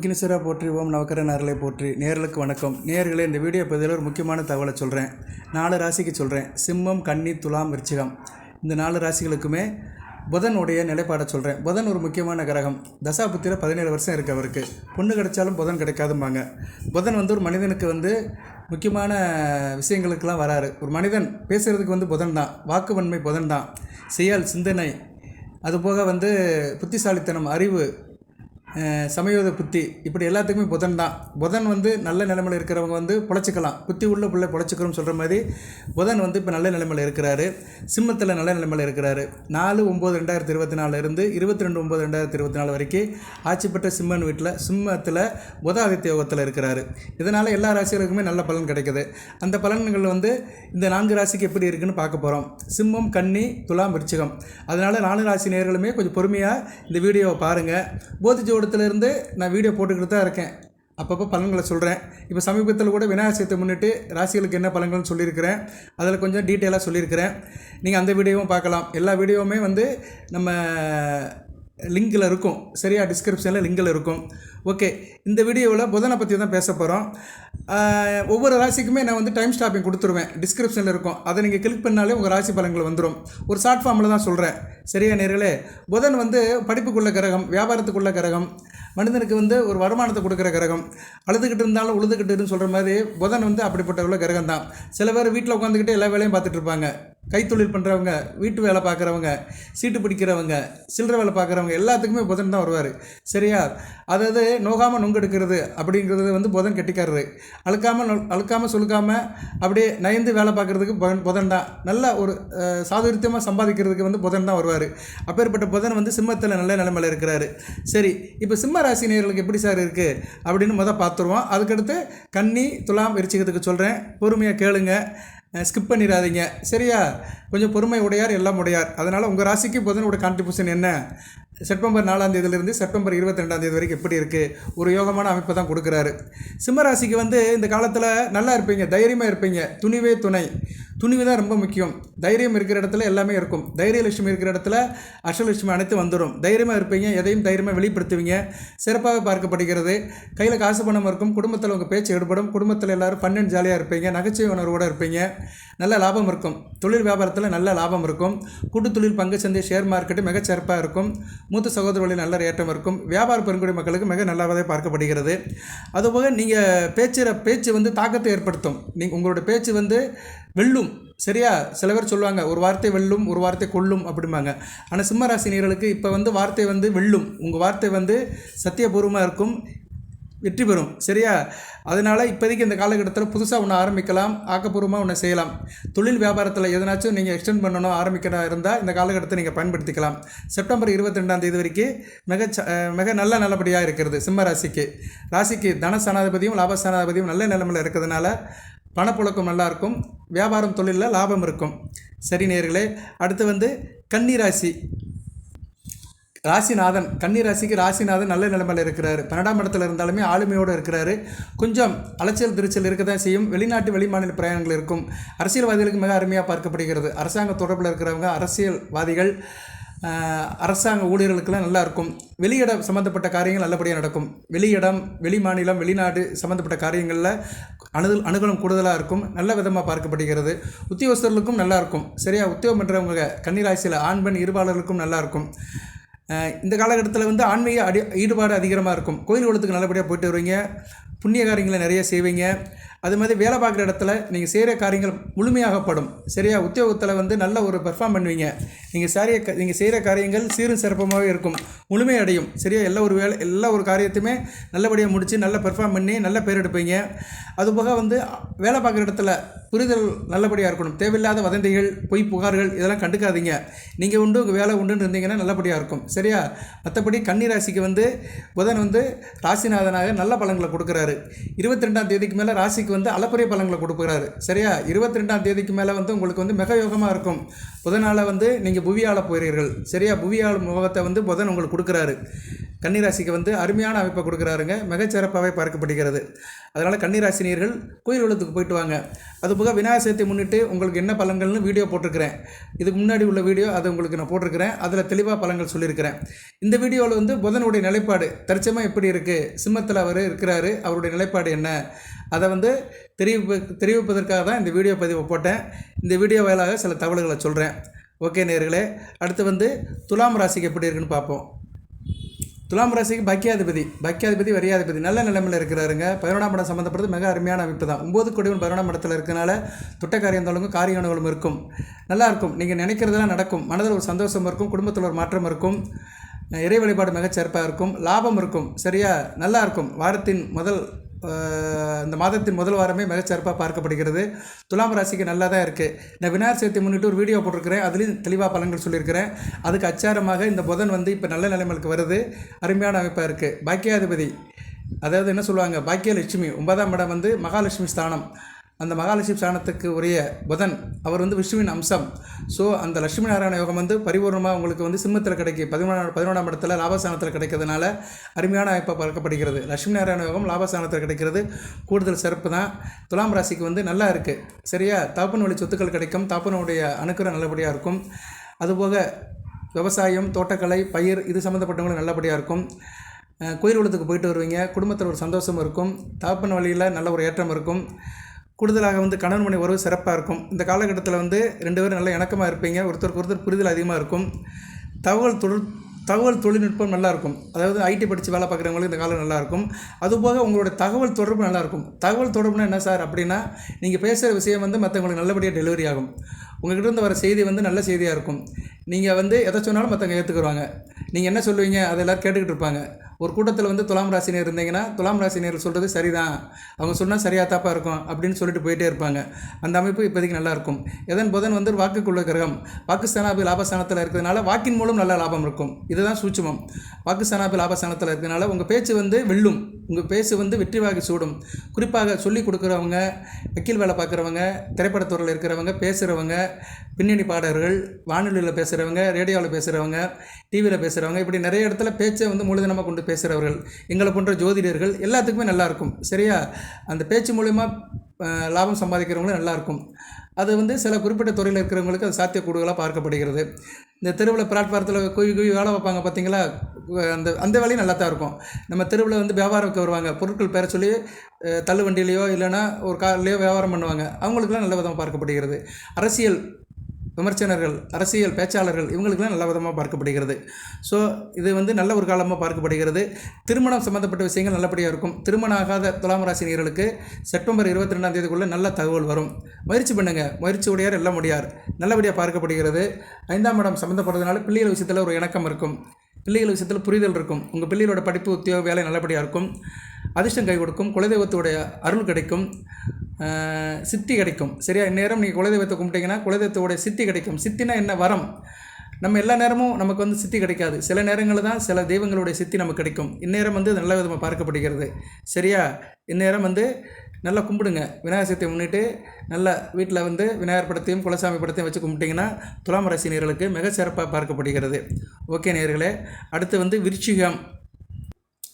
ஓம் போற்றி ஓம் நவக்கர அருளை போற்றி. நேர்களுக்கு வணக்கம். நேர்களை இந்த வீடியோ பதிவில் ஒரு முக்கியமான தகவலை சொல்கிறேன் நாலு ராசிக்கு சொல்கிறேன் சிம்மம் கன்னி துலாம் விருச்சிகம். இந்த நாலு ராசிகளுக்குமே புதனுடைய நிலைப்பாடை சொல்கிறேன் புதன் ஒரு முக்கியமான கிரகம். தசாபுத்தியில் பதினேழு வருஷம் இருக்குது அவருக்கு. பொண்ணு கிடைச்சாலும் புதன் கிடைக்காதும்பாங்க. புதன் வந்து ஒரு மனிதனுக்கு வந்து முக்கியமான விஷயங்களுக்கெல்லாம் வராரு. ஒரு மனிதன் பேசுகிறதுக்கு வந்து புதன் தான். வாக்குவன்மை புதன் தான். செயல் சிந்தனை. அதுபோக வந்து புத்திசாலித்தனம் அறிவு சமயோத புத்தி. இப்படி எல்லாத்துக்குமே புதன் தான். புதன் வந்து நல்ல நிலைமையில் இருக்கிறவங்க வந்து பொழைச்சிக்கலாம். புத்தி உள்ள பிள்ளை பொழைச்சிக்கிறோம் சொல்கிற மாதிரி புதன் வந்து இப்போ நல்ல நிலைமையில் இருக்கிறாரு. சிம்மத்தில் நல்ல நிலைமையில் இருக்கிறாரு. நாலு ஒம்பது ரெண்டாயிரத்தி இருபத்தி நாலுலேருந்து இருபத்தி ரெண்டு ஒம்பது ரெண்டாயிரத்தி இருபத்தி நாலு வரைக்கும் ஆட்சி பெற்ற சிம்மன் வீட்டில் சிம்மத்தில் புத ஆதித்ய யோகத்தில் இருக்கிறாரு. இதனால் எல்லா ராசிகளுக்குமே நல்ல பலன் கிடைக்குது. அந்த பலன்கள் வந்து இந்த நான்கு ராசிக்கு எப்படி இருக்குன்னு பார்க்க போகிறோம் சிம்மம் கன்னி துலாம் விருச்சிகம். அதனால் நாலு ராசி நேர்களுமே கொஞ்சம் பொறுமையாக இந்த வீடியோவை பாருங்கள் போதி ஜோடத்துலேருந்து நான் வீடியோ போட்டுக்கிட்டு தான் இருக்கேன். அப்பப்போ பலன்களை சொல்கிறேன் இப்போ சமீபத்தில் கூட விநாயகர் சதுர்த்தி முன்னிட்டு ராசிகளுக்கு என்ன பலன்கள்னு சொல்லியிருக்கிறேன். அதில் கொஞ்சம் டீட்டெயிலாக சொல்லியிருக்கிறேன். நீங்கள் அந்த வீடியோவும் பார்க்கலாம். எல்லா வீடியோவுமே வந்து நம்ம லிங்கில் இருக்கும். சரியா? டிஸ்கிரிப்ஷனில் லிங்கில் இருக்கும். ஓகே. இந்த வீடியோவில் புதனை பற்றி தான் பேச போகிறோம் ஒவ்வொரு ராசிக்குமே நான் வந்து டைம் ஸ்டாப்பிங் கொடுத்துருவேன். டிஸ்கிரிப்ஷனில் இருக்கும். அதை நீங்கள் கிளிக் பண்ணாலே உங்கள் ராசி பலன்கள் வந்துடும் ஒரு ஷார்ட் ஃபார்மில் தான் சொல்கிறேன் சரியா நேர்களே? புதன் வந்து படிப்புக்குள்ள கிரகம் வியாபாரத்துக்குள்ள கிரகம் மனிதனுக்கு வந்து ஒரு வருமானத்தை கொடுக்குற கிரகம் அழுதுகிட்டு இருந்தாலும் உழுதுகிட்டுன்னு சொல்கிற மாதிரி புதன் வந்து அப்படிப்பட்ட உள்ள கிரகம் தான் சில பேர் வீட்டில் உட்காந்துக்கிட்டு எல்லா வேலையும் பார்த்துட்டு இருப்பாங்க. கைத்தொழில் பண்ணுறவங்க வீட்டு வேலை பார்க்குறவங்க சீட்டு பிடிக்கிறவங்க சில்லற வேலை பார்க்குறவங்க எல்லாத்துக்குமே புதன் தான் வருவார். சரியா? அதாவது நோகாமல் நுங்கெடுக்கிறது அப்படிங்கிறது வந்து புதன் கெட்டிக்காரரு. அழுக்காமல் அழுக்காமல் சுழுக்காமல் அப்படியே நயந்து வேலை பார்க்குறதுக்கு புதன் புதன் தான். நல்ல ஒரு சாதுரித்தியமாக சம்பாதிக்கிறதுக்கு வந்து புதன் தான் வருவார். அப்பேற்பட்ட புதன் வந்து சிம்மத்தில் நல்ல நிலைமையில் இருக்கிறாரு. சரி இப்போ சிம்ம ராசி நேர்களுக்கு எப்படி சார் இருக்குது அப்படின்னு மொதல் பார்த்துருவோம். அதுக்கடுத்து கன்னி துலாம் விருச்சிகத்துக்கு சொல்கிறேன் பொறுமையாக கேளுங்கள் ஸ்கிப் பண்ணிடாதீங்க. சரியா? கொஞ்சம் பொறுமை உடையார் எல்லாம் உடையார். அதனால் உங்கள் ராசிக்கு புதனோட கான்ட்ரிபியூஷன் என்ன? செப்டம்பர் நாலாம் தேதியிலிருந்து செப்டம்பர் இருபத்தி ரெண்டாம் தேதி வரைக்கும் எப்படி இருக்குது ஒரு யோகமான அமைப்பை தான் கொடுக்குறாரு. சிம்மராசிக்கு வந்து இந்த காலத்தில் நல்லா இருப்பீங்க தைரியமாக இருப்பீங்க. துணிவே துணை. துணிவு தான் ரொம்ப முக்கியம். தைரியம் இருக்கிற இடத்துல எல்லாமே இருக்கும். தைரிய லட்சுமி இருக்கிற இடத்துல அஷ்டலட்சுமி அனைத்து வந்துடும் தைரியமாக இருப்பீங்க எதையும் தைரியமாக வெளிப்படுத்துவீங்க. சிறப்பாக பார்க்கப்படுகிறது. கையில் காசு பணம் இருக்கும் குடும்பத்தில் உங்கள் பேச்சு ஈடுபடும் குடும்பத்தில் எல்லாரும் ஃபன் ஜாலியாக இருப்பீங்க. நகைச்சுவை உணர்வோடு இருப்பீங்க. நல்ல லாபம் இருக்கும். தொழில் வியாபாரத்தில் நல்ல லாபம் இருக்கும். கூட்டு தொழில் பங்கு சந்தை ஷேர் மார்க்கெட்டு மிகச்சிறப்பாக இருக்கும். மூத்த சகோதரர்களில் நல்ல ஏற்றம் இருக்கும். வியாபார பெருங்குடி மக்களுக்கு மிக நல்லாவதே பார்க்கப்படுகிறது. அதுபோக நீங்கள் பேச்சுற பேச்சு வந்து தாக்கத்தை ஏற்படுத்தும். நீங்கள் உங்களோட பேச்சு வந்து வெல்லும். சரியா? சில பேர் சொல்லுவாங்க ஒரு வார்த்தை வெல்லும் ஒரு வார்த்தை கொல்லும் அப்படிம்பாங்க. ஆனால் சிம்மராசினியர்களுக்கு இப்போ வந்து வார்த்தை வந்து வெல்லும். உங்கள் வார்த்தை வந்து சத்தியபூர்வமாக இருக்கும். வெற்றி பெறும். சரியா? அதனால் இப்போதைக்கு இந்த காலகட்டத்தில் புதுசாக ஒன்று ஆரம்பிக்கலாம் ஆக்கப்பூர்வமாக ஒன்று செய்யலாம். தொழில் வியாபாரத்தில் எதனாச்சும் நீங்கள் எக்ஸ்டெண்ட் பண்ணணும் ஆரம்பிக்கிறதா இருந்தால் இந்த காலகட்டத்தை நீங்கள் பயன்படுத்திக்கலாம். செப்டம்பர் இருபத்தி ரெண்டாம் தேதி வரைக்கும் மிக ச- மிக நல்ல நல்லபடியாக இருக்கிறது சிம்ம ராசிக்கு. ராசிக்கு தன சனாதிபதியும் லாப சனாதிபதியும் நல்ல நிலைமையில் இருக்கிறதுனால பணப்புழக்கம் நல்லாயிருக்கும் வியாபாரம் தொழிலில் லாபம் இருக்கும். சரி நேர்களே அடுத்து வந்து கன்னி ராசி. ராசிநாதன் கன்னி ராசிக்கு ராசிநாதன் நல்ல நிலைமையில் இருக்கிறாரு. பன்னெண்டாம் இடத்துல இருந்தாலுமே ஆளுமையோடு இருக்கிறாரு. கொஞ்சம் அலைச்சல் திருச்சல் இருக்க தான் செய்யும். வெளிநாட்டு வெளிமாநில பிரயாணங்கள் இருக்கும். அரசியல்வாதிகளுக்கு மிக அருமையாக பார்க்கப்படுகிறது. அரசாங்க தொடர்பில் இருக்கிறவங்க அரசியல்வாதிகள் அரசாங்க ஊழியர்களுக்கெல்லாம் நல்லாயிருக்கும் வெளியிடம் வெளியிட சம்மந்தப்பட்ட காரியங்கள் நல்லபடியாக நடக்கும். வெளியிடம் வெளி மாநிலம் வெளிநாடு சம்மந்தப்பட்ட காரியங்களில் அணுகு அணுகலம் கூடுதலாக இருக்கும். நல்ல விதமாக பார்க்கப்படுகிறது. உத்தியோகஸ்தர்களுக்கும் நல்லாயிருக்கும் சரியாக சரியா உத்தியோகம் பண்ணுறவங்க கன்னிராசியில் ஆண் பெண் இருபாளர்களுக்கும் நல்லாயிருக்கும் இந்த காலகட்டத்தில் வந்து ஆன்மீக அடி ஈடுபாடு அதிகமாக இருக்கும். கோயில் குளத்துக்கு நல்லபடியாக போயிட்டு வருவீங்க. புண்ணிய காரியங்களை நிறைய செய்வீங்க. அது மாதிரி வேலை பார்க்குற இடத்துல நீங்கள் செய்கிற காரியங்கள் முழுமையாகப்படும். சரியா? உத்தியோகத்தில் வந்து நல்ல ஒரு பெர்ஃபார்ம் பண்ணுவீங்க. நீங்கள் சாரிய நீங்கள் செய்கிற காரியங்கள் சீரும் சிறப்பமாகவே இருக்கும். முழுமை அடையும். சரியா? எல்லா ஒரு வேலை எல்லா ஒரு காரியத்தையுமே நல்லபடியாக முடித்து நல்லா பெர்ஃபார்ம் பண்ணி நல்ல பேர் எடுப்பீங்க. அதுபோக வந்து வேலை பார்க்குற இடத்துல புரிதல் நல்லபடியாக இருக்கணும். தேவையில்லாத வதந்திகள் பொய் புகார்கள் இதெல்லாம் கண்டுக்காதீங்க. நீங்கள் உண்டு உங்கள் வேலை உண்டுன்னு இருந்தீங்கன்னா நல்லபடியாக இருக்கும். சரியா? மற்றபடி கன்னி ராசிக்கு வந்து புதன் வந்து ராசிநாதனாக நல்ல பலன்களை கொடுக்குறாரு. இருபத்தி ரெண்டாம் தேதிக்கு மேலே ராசிக்கு வந்து அளப்பரிய பலன்களை கொடுக்குறாரு. சரியா? இருபத்தி ரெண்டாம் தேதிக்கு மேலே வந்து உங்களுக்கு வந்து மிக யோகமாக இருக்கும். புதனால் வந்து நீங்கள் புவியாள போகிறீர்கள் சரியா? புவியால் முகத்தை வந்து புதன் உங்களுக்கு கொடுக்குறாரு. கன்னிராசிக்கு வந்து அருமையான அமைப்பை கொடுக்குறாருங்க. மிகச்சிறப்பாகவே பார்க்கப்படுகிறது. அதனால் கன்னிராசினியர்கள் கோயில் உள்ளத்துக்கு போயிட்டு வாங்க. அதுபோக விநாயகர் சதுர்த்தி முன்னிட்டு உங்களுக்கு என்ன பலன்கள்னு வீடியோ போட்டிருக்கிறேன். இதுக்கு முன்னாடி உள்ள வீடியோ அதை உங்களுக்கு நான் போட்டிருக்கிறேன். அதில் தெளிவாக பலன்கள் சொல்லியிருக்கிறேன். இந்த வீடியோவில் வந்து புதனுடைய நிலைப்பாடு தற்சமாக எப்படி இருக்குது சிம்மத்தில் அவர் இருக்கிறாரு அவருடைய நிலைப்பாடு என்ன? அதை வந்து தெரிவிப்பு தெரிவிப்பதற்காக தான் இந்த வீடியோ பதிவை போட்டேன். இந்த வீடியோ வாயிலாக சில தகவல்களை சொல்கிறேன் ஓகே நேர்களே அடுத்து வந்து துலாம் ராசிக்கு எப்படி இருக்குன்னு பார்ப்போம். துலாம் ராசிக்கு பக்கியாதிபதி பக்கியாதிபதி வரியாதிபதி நல்ல நிலைமையில் இருக்கிறாருங்க. பதினொன்றாம் படம் சம்மந்தப்பட்டது மிக அருமையான அமைப்பு தான். ஒம்பது கொடிவன் பதினொன்றாம் இடத்துல இருக்கனால துட்ட காரியம் தொடங்கும் காரிய உணவுகளும் இருக்கும். நல்லாயிருக்கும் நீங்கள் நினைக்கிறதெல்லாம் நடக்கும். மனதில் ஒரு சந்தோஷம் இருக்கும். குடும்பத்தில் ஒரு மாற்றம் இருக்கும். இறை வழிபாடு மிகச்சிறப்பாக இருக்கும். லாபம் இருக்கும். சரியா? நல்லா இருக்கும். வாரத்தின் முதல் இந்த மாதத்தின் முதல் வாரமே மிகச்சிறப்பாக பார்க்கப்படுகிறது. துலாம் ராசிக்கு நல்லா தான் இருக்குது நான் விநாயகர் சதுர்த்தி முன்னிட்டு ஒரு வீடியோ போட்டிருக்கிறேன். அதுலேயும் தெளிவாக பலன்கள் சொல்லியிருக்கிறேன். அதுக்கு அச்சாரமாக இந்த புதன் வந்து இப்போ நல்ல நிலைமைக்கு வருது. அருமையான அமைப்பாக இருக்குது பாக்கியாதிபதி அதாவது என்ன சொல்லுவாங்க? பாக்கியலட்சுமி ஒன்பதாம் இடம் வந்து மகாலட்சுமி ஸ்தானம். அந்த மகாலட்சுமி ஸ்தானத்துக்கு உரிய புதன் அவர் வந்து விஷ்ணுவின் அம்சம். ஸோ அந்த லட்சுமி நாராயண யோகம் வந்து பரிபூர்ணமாக உங்களுக்கு வந்து சிம்மத்தில் கிடைக்கும் பதிமூணாம் பதினொன்றாம் இடத்துல லாபஸ்தானத்தில் கிடைக்கிறதுனால அருமையான வாய்ப்பாக பார்க்கப்படுகிறது. லட்சுமி நாராயண யோகம் லாபஸ்தானத்தில் கிடைக்கிறது. கூடுதல் சிறப்பு தான். துலாம் ராசிக்கு வந்து நல்லா இருக்குது சரியா? தாப்பன் வழி சொத்துக்கள் கிடைக்கும். தாப்பனுடைய அணுக்கிற நல்லபடியாக இருக்கும். அதுபோக விவசாயம் தோட்டக்கலை பயிர் இது சம்மந்தப்பட்டவங்களும் நல்லபடியாக இருக்கும். கோயில் குளத்துக்கு போயிட்டு வருவீங்க. குடும்பத்தில் ஒரு சந்தோஷம் இருக்கும். தாப்பன் வழியில் நல்ல ஒரு ஏற்றம் இருக்கும். கூடுதலாக வந்து கணவன் மனை உறவு சிறப்பாக இருக்கும். இந்த காலகட்டத்தில் வந்து ரெண்டு பேரும் நல்லா இணக்கமாக இருப்பீங்க. ஒருத்தருக்கு ஒருத்தர் புரிதல் அதிகமாக இருக்கும். தகவல் தொழில் தகவல் தொழில்நுட்பம் நல்லா இருக்கும். அதாவது ஐடி படித்து வேலை பார்க்குறவங்களுக்கு இந்த காலம் நல்லா இருக்கும். அதுபோக உங்களோட தகவல் தொடர்பு நல்லாயிருக்கும் தகவல் தொடர்புனா என்ன சார் அப்படின்னா நீங்கள் பேசுகிற விஷயம் வந்து மற்றவங்களுக்கு நல்லபடியாக டெலிவரி ஆகும். உங்கள்கிட்ட இருந்து வர செய்தி வந்து நல்ல செய்தியாக இருக்கும். நீங்கள் வந்து எதை சொன்னாலும் மற்றவங்க ஏற்றுக்குருவாங்க நீங்கள் என்ன சொல்லுவீங்க அதை எல்லோரும் கேட்டுக்கிட்டு இருப்பாங்க. ஒரு கூட்டத்தில் வந்து துலாம் ராசினியர் இருந்தீங்கன்னா துலாம் ராசினியர் சொல்கிறது சரிதான். அவங்க சொன்னால் சரியாக தாப்பாக இருக்கும் அப்படின்னு சொல்லிட்டு போயிட்டே இருப்பாங்க. அந்த அமைப்பு இப்போதைக்கு நல்லாயிருக்கும் எதன் புதன் வந்து வாக்குக்குள்ள கிரகம். வாக்குஸ்தானாபி லாபஸ்தானத்தில் இருக்கிறதுனால வாக்கின் மூலம் நல்ல லாபம் இருக்கும். இதுதான் சூட்சமம். வாக்குஸ்தானாபி லாபஸ்தானத்தில் இருக்கிறதுனால உங்கள் பேச்சு வந்து வெல்லும். உங்கள் பேச்சு வந்து வெற்றிவாகி சூடும். குறிப்பாக சொல்லி கொடுக்குறவங்க வக்கீல் வேலை பார்க்குறவங்க திரைப்படத்துறையில் இருக்கிறவங்க பேசுகிறவங்க பின்னணி பாடகர்கள் வானொலியில் பேசுகிறவங்க ரேடியோவில் பேசுகிறவங்க டிவியில் பேசுகிறவங்க இப்படி நிறைய இடத்துல பேச்சை வந்து மூலதனமாக கொண்டு பேசுகிறவர்கள் எங்களை போன்ற ஜோதிடர்கள் எல்லாத்துக்குமே நல்லாயிருக்கும் சரியா? அந்த பேச்சு மூலிமா லாபம் சம்பாதிக்கிறவங்களும் நல்லாயிருக்கும் அது வந்து சில குறிப்பிட்ட துறையில் இருக்கிறவங்களுக்கு அது சாத்தியக்கூடுகளாக பார்க்கப்படுகிறது. இந்த தெருவில் பிளாட்ஃபாரத்தில் குவி குவி வேலை வைப்பாங்க பார்த்தீங்களா அந்த அந்த வேலையும் நல்லா தான் இருக்கும். நம்ம தெருவில் வந்து வியாபாரத்துக்கு வருவாங்க. பொருட்கள் பெற சொல்லி தள்ளுவண்டியிலையோ இல்லைன்னா ஒரு கார்லேயோ வியாபாரம் பண்ணுவாங்க. அவங்களுக்குலாம் நல்ல விதமாக பார்க்கப்படுகிறது. அரசியல் விமர்சனர்கள் அரசியல் பேச்சாளர்கள் இவங்களுக்கெல்லாம் நல்ல விதமாக பார்க்கப்படுகிறது. ஸோ இது வந்து நல்ல ஒரு காலமாக பார்க்கப்படுகிறது. திருமணம் சம்மந்தப்பட்ட விஷயங்கள் நல்லபடியாக இருக்கும். திருமணம் ஆகாத துலாம் ராசினியர்களுக்கு செப்டம்பர் இருபத்தி ரெண்டாம் தேதிக்குள்ளே நல்ல தகவல் வரும். முயற்சி பண்ணுங்கள் முயற்சி உடையார் எல்லாம் முடியார் நல்லபடியாக பார்க்கப்படுகிறது. ஐந்தாம் இடம் சம்மந்தப்படுறதுனால பிள்ளைகள் விஷயத்தில் ஒரு இணக்கம் இருக்கும். பிள்ளைகள் விஷயத்தில் புரிதல் இருக்கும். உங்கள் பிள்ளைகளோட படிப்பு உத்தியோக வேலை நல்லபடியாக இருக்கும். அதிர்ஷ்டம் கை கொடுக்கும் குலதெய்வத்துடைய அருள் கிடைக்கும் சித்தி கிடைக்கும். சரியா? இந்நேரம் நீங்கள் குலதெய்வத்தை கும்பிட்டீங்கன்னா குலதெய்வத்தோட சித்தி கிடைக்கும். சித்தினா என்ன? வரம். நம்ம எல்லா நேரமும் நமக்கு வந்து சித்தி கிடைக்காது. சில நேரங்களில் தான் சில தெய்வங்களுடைய சித்தி நமக்கு கிடைக்கும். இந்நேரம் வந்து நல்ல விதமாக பார்க்கப்படுகிறது. சரியா? இந்நேரம் வந்து நல்லா கும்பிடுங்க. விநாயகர் சதுர்த்தியை முன்னிட்டு நல்லா வீட்டில் வந்து விநாயகர் படத்தையும் குலசாமி படத்தையும் வச்சு கும்பிட்டிங்கன்னா துலாம் ராசி நேர்களுக்கு மிக சிறப்பாக பார்க்கப்படுகிறது. ஓகே நேர்களே அடுத்து வந்து விருச்சிகம்.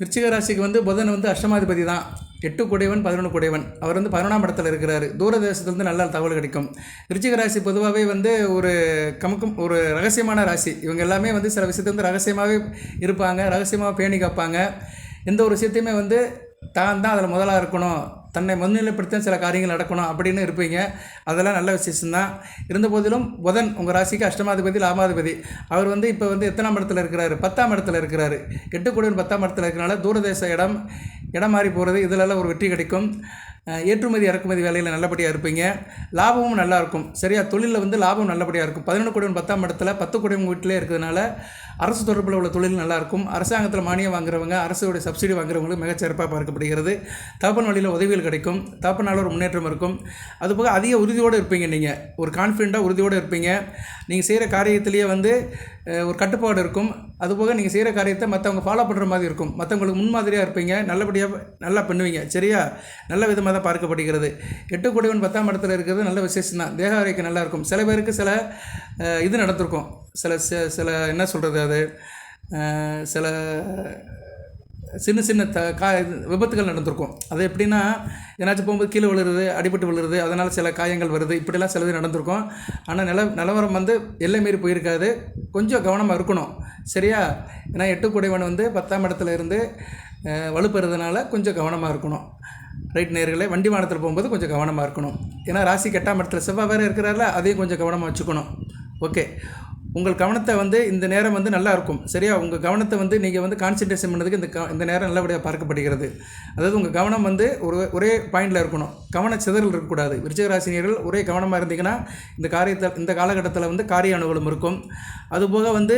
விருச்சிக ராசிக்கு வந்து புதன் வந்து அஷ்டமாதிபதி தான். எட்டு குடைவன் பதினொன்று குடைவன். அவர் வந்து பதினொன்றாம் இடத்துல இருக்கிறாரு. தூரதேசத்துலேருந்து நல்ல தகவல் கிடைக்கும். விருச்சிக ராசி பொதுவாகவே வந்து ஒரு கமக்கும் ஒரு ரகசியமான ராசி. இவங்க எல்லாமே வந்து சில விஷயத்தை வந்து ரகசியமாகவே இருப்பாங்க. ரகசியமாக பேணி காப்பாங்க. எந்த ஒரு விஷயத்தையுமே வந்து தான் தான் அதில் முதலாக இருக்கணும். தன்னை முன்னிலைப்படுத்த சில காரியங்கள் நடக்கணும் அப்படின்னு இருப்பீங்க. அதெல்லாம் நல்ல விசேஷம்தான் இருந்த போதிலும் புதன் உங்கள் ராசிக்கு அஷ்டமாதிபதி லாமாதிபதி அவர் வந்து இப்போ வந்து எத்தனாம் இடத்துல இருக்கிறாரு? பத்தாம் இடத்துல இருக்கிறாரு. எட்டு கூட பத்தாம் இடத்துல இருக்கிறனால தூரதேச இடம் இடம் மாறி போகிறது இதிலெல்லாம் ஒரு வெற்றி கிடைக்கும். ஏற்றுமதி இறக்குமதி வேலையில் நல்லபடியாக இருப்பீங்க. லாபமும் நல்லாயிருக்கும் சரியா? தொழிலில் வந்து லாபம் நல்லபடியாக இருக்கும். பதினொன்று கோடி பத்தாம் இடத்துல பத்து கோடி வீட்டிலே இருக்கிறதுனால அரசு தொடர்பில் உள்ள தொழில் நல்லா இருக்கும். அரசாங்கத்தில் மானியம் வாங்குறவங்க அரசுடைய சப்சிடி வாங்குறவங்களுக்கு மிகச்சிறப்பாக பார்க்கப்படுகிறது. தகப்பன் வழியில் உதவியில் உதவிகள் கிடைக்கும். தப்புனால ஒரு முன்னேற்றம் இருக்கும். அதுபோக அதிக உறுதியோடு இருப்பீங்க நீங்கள் ஒரு கான்ஃபிடெண்ட்டாக உறுதியோடு இருப்பீங்க. நீங்கள் செய்கிற காரியத்திலேயே வந்து ஒரு கட்டுப்பாடு இருக்கும். அதுபோக நீங்கள் செய்கிற காரியத்தை மற்றவங்க ஃபாலோ பண்ணுற மாதிரி இருக்கும். மற்றவங்களுக்கு முன்மாதிரியாக இருப்பீங்க. நல்லபடியாக நல்லா பண்ணுவீங்க. சரியா? நல்ல விதமாக தான் பார்க்கப்படுகிறது. எட்டு கோடிவன் பத்தாம் இடத்துல இருக்கிறது நல்ல விசேஷம் தான் தேக ஆரோக்கியம் நல்லா இருக்கும். சில பேருக்கு சில இது நடந்திருக்கும். சில சில என்ன சொல்கிறது அது? சில சின்ன சின்ன த கா விபத்துகள் நடந்திருக்கும். அது எப்படின்னா ஏன்னாச்சும் போகும்போது கீழே விழுறது அடிபட்டு விழுறது அதனால் சில காயங்கள் வருது இப்படிலாம் சிலது நடந்திருக்கும். ஆனால் நில நிலவரம் வந்து எல்லை மீறி போயிருக்காது. கொஞ்சம் கவனமாக இருக்கணும். சரியா? ஏன்னா எட்டு குடைவன் வந்து பத்தாம் இடத்துல இருந்து அஹ், வலுப்பெறதுனால கொஞ்சம் கவனமாக இருக்கணும். ரைட் நேர்களை வண்டி வாகனத்தில் போகும்போது கொஞ்சம் கவனமாக இருக்கணும். ஏன்னா ராசி கெட்டாம் இடத்துல செவ்வாய் வேறு இருக்கிறாரில்ல அதையும் கொஞ்சம் கவனமாக வச்சுக்கணும். ஓகே. உங்கள் கவனத்தை வந்து இந்த நேரம் வந்து நல்லா இருக்கும். சரியா? உங்கள் கவனத்தை வந்து நீங்கள் வந்து கான்சன்ட்ரேஷன் பண்ணதுக்கு இந்த க இந்த நேரம் நல்லபடியாக பார்க்கப்படுகிறது. அதாவது உங்கள் கவனம் வந்து ஒரு ஒரே பாயிண்டில் இருக்கணும். கவன சிதறல் இருக்கக்கூடாது. விருச்சகராசினியர்கள் ஒரே கவனமாக இருந்தீங்கன்னா இந்த காரியத்தை இந்த காலகட்டத்தில் வந்து காரிய அனுகூலம் இருக்கும். அதுபோக வந்து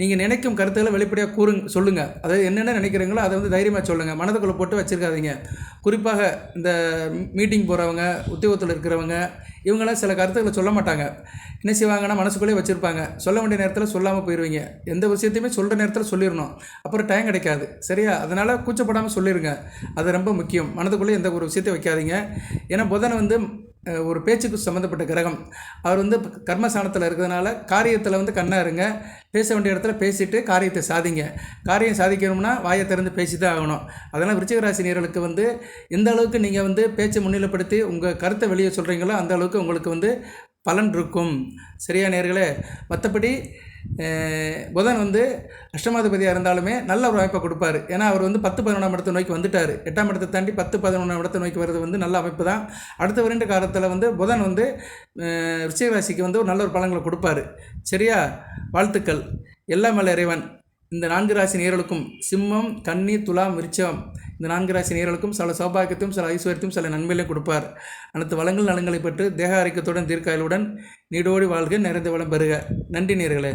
நீங்கள் நினைக்கும் கருத்துக்களை வெளிப்படையாக கூறுங்க சொல்லுங்கள் அதாவது என்னென்ன நினைக்கிறீங்களோ அதை வந்து தைரியமாக சொல்லுங்கள் மனதுக்குள்ளே போட்டு வச்சுருக்காதீங்க. குறிப்பாக இந்த மீட்டிங் போகிறவங்க உத்தியோகத்தில் இருக்கிறவங்க இவங்களாம் சில கருத்துக்களை சொல்ல மாட்டாங்க. என்ன செய்வாங்கன்னா மனசுக்குள்ளே வச்சுருப்பாங்க. சொல்ல வேண்டிய நேரத்தில் சொல்லாமல் போயிடுவீங்க எந்த விஷயத்தையுமே சொல்கிற நேரத்தில் சொல்லிடணும். அப்புறம் டைம் கிடைக்காது. சரியா? அதனால் கூச்சப்படாமல் சொல்லிடுங்க அது ரொம்ப முக்கியம். மனதுக்குள்ளே எந்த ஒரு விஷயத்தையும் வைக்காதீங்க. ஏன்னா புதன் வந்து ஒரு பேச்சுக்கு சம்மந்தப்பட்ட கிரகம். அவர் வந்து கர்மஸ்தானத்தில் இருக்கிறதுனால காரியத்தில் வந்து கண்ணா இருங்க. பேச வேண்டிய இடத்துல பேசிட்டு காரியத்தை சாதிங்க. காரியம் சாதிக்கணும்னா வாயை திறந்து பேசி தான் ஆகணும். அதனால் விருச்சிக ராசி வந்து எந்த அளவுக்கு நீங்கள் வந்து பேச்சை முன்னிலைப்படுத்தி உங்கள் கருத்தை வெளியே சொல்கிறீங்களோ அந்த அளவுக்கு உங்களுக்கு வந்து பலன் இருக்கும். சரியா நேர்களே? மற்றபடி புதன் வந்து அஷ்டமாதிபதியாக இருந்தாலுமே நல்ல ஒரு அமைப்பை கொடுப்பார். ஏன்னா அவர் வந்து பத்து பதினொன்றாம் இடத்தை நோக்கி வந்துட்டார். எட்டாம் இடத்தை தாண்டி பத்து பதினொன்றாம் இடத்தை நோக்கி வர்றது வந்து நல்ல அமைப்பு தான். அடுத்த வருண்ட காலத்தில் வந்து புதன் வந்து அஹ், வந்து ஒரு நல்ல ஒரு பழங்களை கொடுப்பார். சரியா? வாழ்த்துக்கள். எல்லாம் மேல இறைவன். இந்த நான்கு ராசி நேர்களுக்கும் சிம்மம் கன்னி துலாம் விருச்சம். இந்த நான்கு ராசி நேர்களுக்கும் சில சௌபாகியத்தையும் சில ஐஸ்வர்யத்தையும் சில நன்மைகளையும் கொடுப்பார். அனைத்து வளங்கள் நலங்களை பெற்று தேக ஆரோக்கியத்துடன் தீர்க்காயலுடன் நீடோடி வாழ்க நிறைந்த வளம் பெறுக. நன்றி நேர்களே.